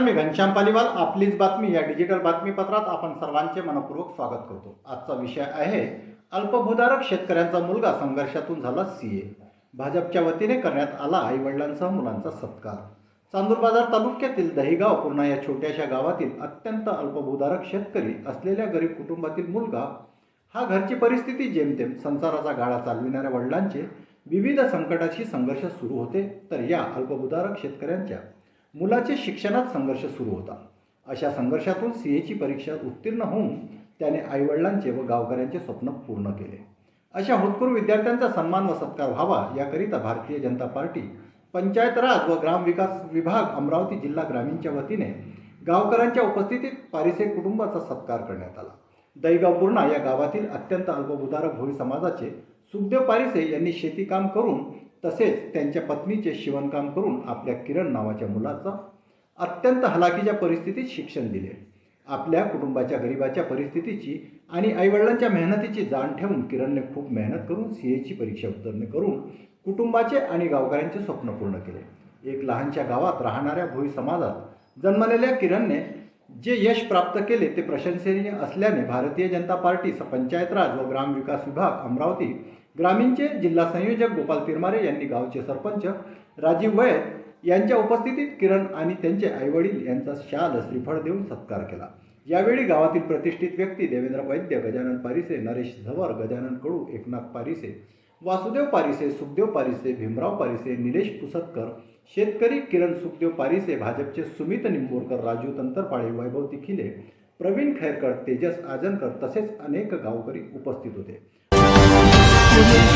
मी घनश्याम पालिवाल. आपलीच बातमी या डिजिटल बातमीपत्रात आपण सर्वांचे मनपूर्वक स्वागत करतो. आजचा विषय आहे अल्पभूधारक शेतकऱ्यांचा मुलगा संघर्षातून झाला सीए भाजपच्या वतीने करण्यात आला आई वडिलांसह मुलांचा सत्कार. चांदूर बाजार तालुक्यातील दहिगाव पूर्णा या छोट्याशा गावातील अत्यंत अल्पभूधारक शेतकरी असलेल्या गरीब कुटुंबातील मुलगा हा घरची परिस्थिती जेमतेम संसाराचा गाळा चालविणाऱ्या वडिलांचे विविध संकटाशी संघर्ष सुरू होते तर या अल्पभूधारक शेतकऱ्यांच्या मुलाचे शिक्षणात संघर्ष सुरू होता. अशा संघर्षातून सी एची परीक्षा उत्तीर्ण होऊन त्याने आईवडिलांचे व गावकऱ्यांचे स्वप्न पूर्ण केले. अशा होतकरू विद्यार्थ्यांचा सन्मान व सत्कार व्हावा याकरिता भारतीय जनता पार्टी पंचायत राज व ग्रामविकास विभाग अमरावती जिल्हा ग्रामीणच्या वतीने गावकऱ्यांच्या उपस्थितीत पारिसे कुटुंबाचा सत्कार करण्यात आला. दैगाव पूर्णा या गावातील अत्यंत अल्पभूधारक भोई समाजाचे सुखदेव पारिसे यांनी शेतीकाम करून तसेच त्यांच्या पत्नीचे शिवणकाम करून आपल्या किरण नावाच्या मुलाचा अत्यंत हलाखीच्या परिस्थितीत शिक्षण दिले. आपल्या कुटुंबाच्या गरिबाच्या परिस्थितीची आणि आईवडिलांच्या मेहनतीची जाण ठेवून किरणने खूप मेहनत करून सी एची परीक्षा उत्तीर्ण करून कुटुंबाचे आणि गावकऱ्यांचे स्वप्न पूर्ण केले. एक लहानशा गावात राहणाऱ्या भोई समाजात जन्मलेल्या किरणने जे यश प्राप्त केले ते प्रशंसनीय असल्याने भारतीय जनता पार्टी स- पंचायत राज व ग्रामविकास विभाग अमरावती ग्रामीणचे जिल्हा संयोजक गोपाल तिरमारे यांनी गावचे सरपंच राजीव वैद यांच्या उपस्थितीत किरण आणि त्यांचे आईवडील यांचा शाल श्रीफळ देऊन सत्कार केला. यावेळी गावातील प्रतिष्ठित व्यक्ती देवेंद्र वैद्य गजानन पारिसे नरेश झवर गजानन कडू एकनाथ पारिसे वासुदेव पारिसे सुखदेव पारिसे भीमराव पारिसे निलेश पुसतकर शेतकरी किरण सुखदेव पारिसे भाजपचे सुमित निंबोरकर राजू तंतरपाळे वैभव तिखिले प्रवीण खैरकर तेजस आजनकर तसेच अनेक गावकरी उपस्थित होते. Thank you.